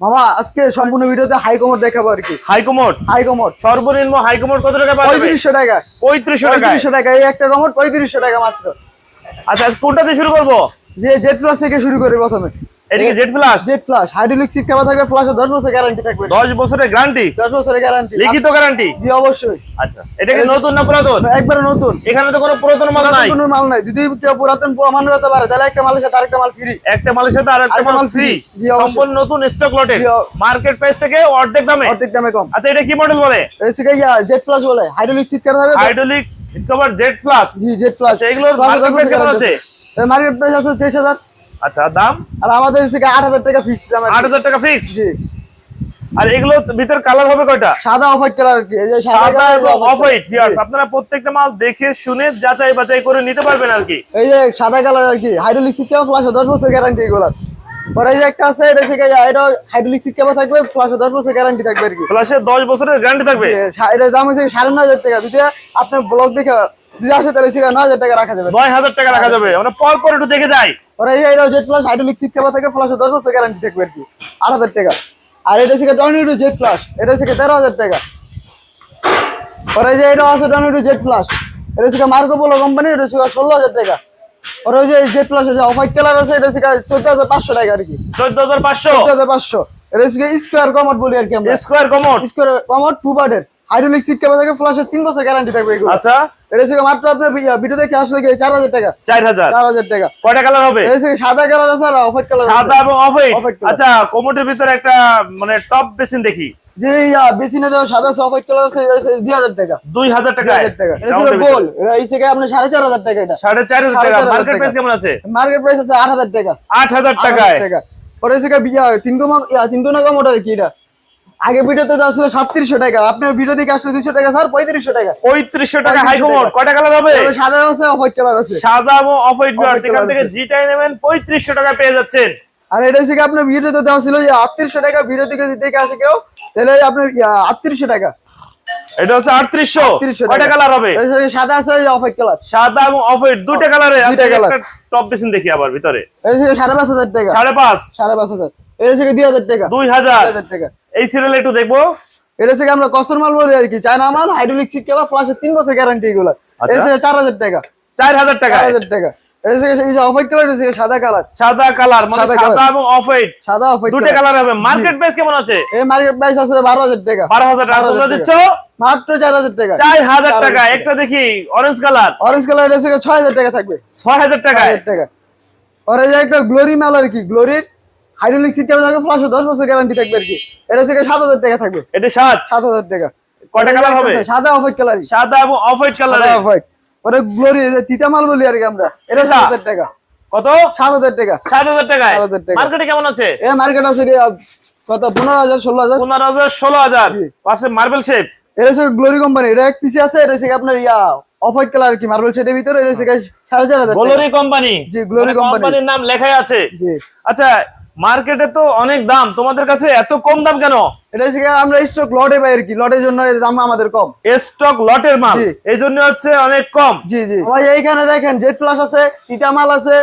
মামা আজকে সম্পূর্ণ ভিডিওতে হাই কমোড দেখাবো আর কি। হাই কমোড হাই কমোড সর্বনিম্ন হাই কমোড কত টাকা পঁয়ত্রিশশো টাকা। পঁয়ত্রিশশো পঁয়ত্রিশশো টাকা এই একটা কমোড পঁয়ত্রিশশো টাকা মাত্র। আচ্ছা আজ কোনটা দিয়ে শুরু করব? যে জেট প্লাস থেকে শুরু করি প্রথমে। এদিকে Z plus Z flush hydraulic seat কেমন থাকবে ফ্লাশে দশ বছর গ্যারান্টি থাকবে। দশ বছরের গ্যারান্টি দশ বছরের গ্যারান্টি লিখিত গ্যারান্টি জি অবশ্যই। আচ্ছা। এটা কি নতুন না পুরাতন? একবারে নতুন। এখানে তো কোনো পুরাতন মাল নাই। কোনো মাল নাই। যদি কেউ পুরাতন প্রমাণ হতে পারে তাহলে একটা মালের সাথে আরেকটা মাল ফ্রি একটা মালের সাথে আরেকটা মাল ফ্রি জি, অবশ্যই। সম্পূর্ণ নতুন স্টক লটে মার্কেট প্রাইস থেকে অর্ধেক দামে। অর্ধেক দামে কম। আচ্ছা এটা কি মডেল বলে? জেড ফ্লাশ বলে। হাইড্রোলিক সিট কেমন থাকবে hydraulic cover Z plus G Z flush আচ্ছা, এগুলোর price কেমন আছে? মার্কেট প্রাইস আছে তেইশ হাজার। আচ্ছা দাম? আর আমাদের হচ্ছে আট হাজার টাকা ফিক্স দাম আর কি। আট হাজার টাকা ফিক্স জি। আর এগুলো ভিতর কালার হবে কয়টা? সাদা অফ হোয়াইট কালার কি। এই যে সাদা অফ হোয়াইট। জি। আপনারা প্রত্যেকটা মাল দেখে শুনে যাচাই বাছাই করে নিতে পারবেন আর কি। এই যে সাদা কালার আর কি। হাইড্রোলিক সিট কেমন ফ্লাশ দশ বছর গ্যারান্টি এগুলার। পরে এই যে একটা আছে এটা গিয়ে এটা হাইড্রোলিক সিট কেমন থাকবে ফ্লাশ দশ বছর গ্যারান্টি থাকবে আর কি। প্লাসে দশ বছরের গ্যারান্টি থাকবে? এ, সা- এটার দাম হচ্ছে সাড়ে নয় হাজার টাকা। যদি আপনার ব্লগ দেখে আসে তাহলে সেখানে নয় হাজার টাকা রাখা যাবে। নয় হাজার টাকা রাখা যাবে। আমরা পর পর একটু দেখে যাই পরে এই এটা জেড প্লাস হাইড্রোলিক সিট কেমন থাকে ফ্লাশ দশ বছর গ্যারান্টি থাকবে আর কি। আট হাজার টাকা। আর এটা তেরো হাজার টাকা। যে আছে মার্কো পোলো কোম্পানি এটা ষোলো হাজার টাকা। পরে ওই যে Z plus off white colour আছে এটা চোদ্দ হাজার পাঁচশো টাকা আর কি। চোদ্দ হাজার পাঁচশো? চোদ্দ হাজার পাঁচশো। এটা হচ্ছে স্কোয়ার বলি আর কি আমরা। স্কোয়ার স্কোয়ার টু পার্টের হাইড্রোলিক সিট কেমন থাকে ফ্লাশের তিন বছর গ্যারান্টি থাকবে এগুলো। আচ্ছা। এটা হচ্ছে মাত্র আপনার ভিডিও দেখে আসলে কি চার হাজার টাকা? টাকা। কয়টা কালার হবে? এটা হচ্ছে সাদা কালার আছে আর অফ হোয়াইট কালার সাদা এবং অফ হোয়াইট আচ্ছা ভিতরে একটা মানে টপ বেসিন দেখি। যে বেসিনের সাদা হোয়াইট কালার আছে টাকা। টাকা টাকা। এটা গোল এটা টাকা এটা। টাকা। মার্কেট প্রাইস কেমন আছে? মার্কেট প্রাইস আছে আট হাজার টাকা। আট হাজার আট টাকায়? হাজার টাকা। পরে বিয়া তিন তিন ওটার কি এটা? আগে ভিডিওতে তো আসলে সাতত্রিশশো টাকা আপনার ভিডিও দেখে আসলে দুইশো টাকা স্যার পঁয়ত্রিশশো টাকা। পঁয়ত্রিশশো টাকা 3500 হাই কমোড কয়টা কালার হবে? সাদা আছে অফ হোয়াইট কালার আছে। সাদা এবং অফ হোয়াইট Off-white সেখান থেকে। জিটাই নেবেন পঁয়ত্রিশশো টাকা পেয়ে যাচ্ছেন। আর এটা হচ্ছে আপনার ভিডিওতে দেওয়া ছিল যে আটত্রিশশো টাকা ভিডিও থেকে দেখে আসে কেউ তাহলে আপনার আটত্রিশশো টাকা। এটা হচ্ছে আটত্রিশশো। 3800 কয়টা কালার হবে? সাদা আছে অফ হোয়াইট কালার। সাদা এবং অফ হোয়াইট দুইটা কালারে। একটা টপ দেখি আবার ভিতরে। সাড়ে পাঁচ হাজার টাকা। সাড়ে পাঁচ। সাড়ে পাঁচ হাজার। এটা হচ্ছে দুই হাজার টাকা। দুই হাজার টাকা। এই সিরিয়াল একটু দেখব। এটা হচ্ছে আমরা কসর মাল বলি আর কি। চায়না মাল হাইড্রোলিক সিট কেবা ফ্লাশের তিন বছর গ্যারান্টি এগুলো। আচ্ছা। এটা হচ্ছে চার হাজার টাকা। চার হাজার টাকা চার হাজার টাকা। কালার সাদা কালার সাদা কালার মানে সাদা সাদা এবং অফ হোয়াইট সাদা অফ হোয়াইট দুটো কালার হবে। মার্কেট প্রাইস কেমন আছে? এই মার্কেট প্রাইস আছে বারো হাজার টাকা। বারো হাজার টাকা। 12,000 তোমরা দিচ্ছ? মাত্র চার হাজার টাকা। চার হাজার টাকা। একটা দেখি অরেঞ্জ কালার অরেঞ্জ কালার এটা ছয় হাজার টাকা থাকবে। ছয় হাজার ছয় টাকায় টাকা। পরে যে একটা গ্লোরি মাল আর কি গ্লোরির হাইড্রোলিক সিট কেবা থাকবে ফ্লাশে দশ বছর গ্যারান্টি থাকবে আর কি। এটা হচ্ছে সাত হাজার টাকা থাকবে। এটা সাত? সাত হাজার টাকা। কয়টা কালার হবে? সাদা অফ হোয়াইট কালার সাদা এবং off white colour off white Glory তিতা মাল বলি আর কি আমরা। এটা সাত হাজার টাকা। কত? সাত হাজার টাকা। সাত হাজার টাকায়? 7,000 টাকা। মার্কেটে কেমন আছে? এ মার্কেট আছে কি, কত? পনেরো হাজার ষোলো হাজার। পনেরো হাজার ষোলো হাজার। পাশে মার্বেল শেপ এটা হচ্ছে গ্লোরি কোম্পানি এটা এক পিসি আছে এটা হচ্ছে আপনার ইয়া অফ হোয়াইট কালার কি মার্বেল সেটের ভিতরে এটা হচ্ছে কি সাড়ে চার হাজার টাকা। গোলরি কোম্পানি জি, company। কোম্পানির নাম লেখাই আছে। জি। আচ্ছা মার্কেটে তো অনেক দাম। তোমাদের কাছে এত কম দাম কেন? এটা আমরা স্টক লটে পাই আর কি। লটের জন্য এর দাম আমাদের কম। স্টক লটের মাল। এই জন্য হচ্ছে অনেক কম। জি জি। ভাই এইখানে দেখেন জেড প্লাস আছে ইটা মাল আছে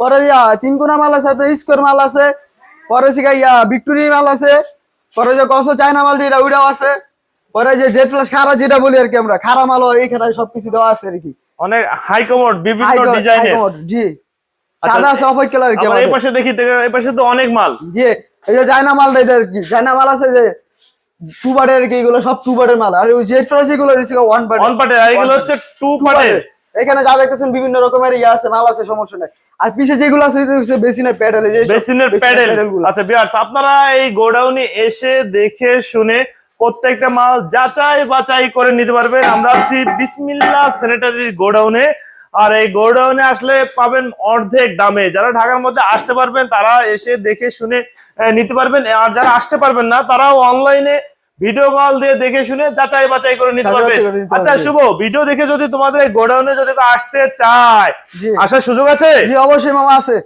পরে তিন কোনা মাল আছে আপনার স্কোয়ার মাল আছে পরে ইয়া ভিক্টোরি মাল আছে পরে যে কসো চায়না মাল যেটা ওইটাও আছে পরে যে জেড প্লাস খারা যেটা বলি আর কি আমরা খারা মালও এইখানে সবকিছু দেওয়া আছে আর কি। অনেক হাই কমোড বিভিন্ন ডিজাইনের জি। সাদা আছে অফ হোয়াইট কালার কি আমরা এই পাশে দেখি এই পাশে তো অনেক মাল। জি এই যে চায়না মালটা এটা কি। চায়না মাল আছে যে টু কি এগুলো সব টু মাল। আর ওই জেড এগুলো হচ্ছে ওয়ান অন পার্টে এগুলো হচ্ছে টু পার্টের এখানে যা দেখতেছেন বিভিন্ন রকমের ইয়ে আছে মাল আছে সমস্যা নাই। আর পিছে যেগুলো আছে এটা হচ্ছে বেসিনের প্যাডেল বেসিনের প্যাডেল। আচ্ছা বিয়ার্স আপনারা এই গোডাউনে এসে দেখে শুনে প্রত্যেকটা মাল যাচাই বাছাই করে নিতে পারবেন। আমরা আছি বিসমিল্লাহ স্যানিটারি গোডাউনে। আর এই গোডাউনে আসলে পাবেন অর্ধেক দামে। যারা ঢাকার মধ্যে আসতে পারবেন তারা এসে দেখে শুনে নিতে পারবেন। আর যারা আসতে পারবেন না তারাও অনলাইনে ভিডিও কল দিয়ে দেখে শুনে যাচাই বাছাই করে নিতে নিতে আচ্ছা শুভ ভিডিও দেখে যদি তোমাদের গোডাউনে যদি আসতে চায় আসার সুযোগ আছে? জি অবশ্যই মামা আছে।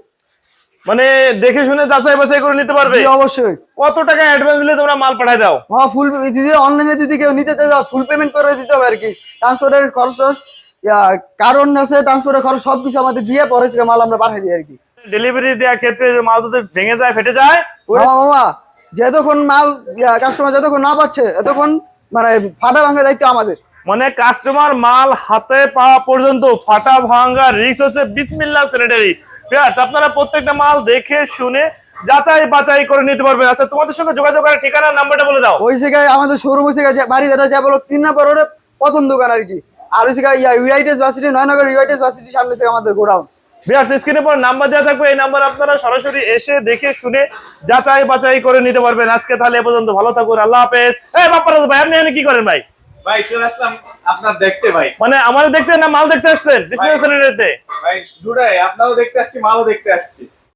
মানে দেখে শুনে যাচাই বাছাই করে নিতে পারবে? অবশ্যই। কত টাকা অ্যাডভান্স দিলে তোমরা মাল পাঠায় দাও? ফুল যদি অনলাইনে যদি কেউ নিতে চায় ফুল পেমেন্ট করে দিতে হবে আর কি। ট্রান্সপোর্টের খরচ কারণ আছে ট্রান্সপোর্টের খরচ সবকিছু আমাদের দিয়ে পরে মাল আমরা পাঠিয়ে দিই আর কি। ডেলিভারি দেওয়ার ক্ষেত্রে মাল যদি ভেঙে যায় ফেটে যায় মামা মামা যতক্ষণ মাল কাস্টমার যতক্ষণ না পাচ্ছে এতক্ষণ মানে ফাটা ভাঙার দায়িত্ব আমাদের। মানে কাস্টমার মাল হাতে পাওয়া পর্যন্ত ফাটা ভাঙা রিস্ক হচ্ছে বিসমিল্লাহ স্যানিটারি আপনারা প্রত্যেকটা মাল দেখে শুনে যাচাই বাছাই করে নিতে পারবে আচ্ছা তোমাদের সঙ্গে যোগাযোগ করার ঠিকানা নাম্বারটা বলে দাও। ওই জায়গায় আমাদের শোরুম হয়েছে বাড়ি যেটা যা বলো তিন নম্বর প্রথম দোকান আর কি। আর ইউআইটিএস বাসিটি নয়নগর ইউআইটিএস বাসিটি সামনে থেকে আমাদের গোডাউন। ভিউয়ার্স স্ক্রিনে পর নাম্বার দেওয়া থাকবে এই নাম্বার আপনারা সরাসরি এসে দেখে শুনে যাচাই বাছাই করে নিতে পারবেন। আজকে তাহলে এ পর্যন্ত ভালো থাকুন আল্লাহ হাফেজ। এই বাপ্পারাজ ভাই আপনি এখানে কি করেন ভাই? ভাই চলে আসলাম আপনার দেখতে ভাই। মানে আমাদের দেখতে না মাল দেখতে আসছেন? ভাই দুটাই আপনারও দেখতে আসছি মালও দেখতে আসছি।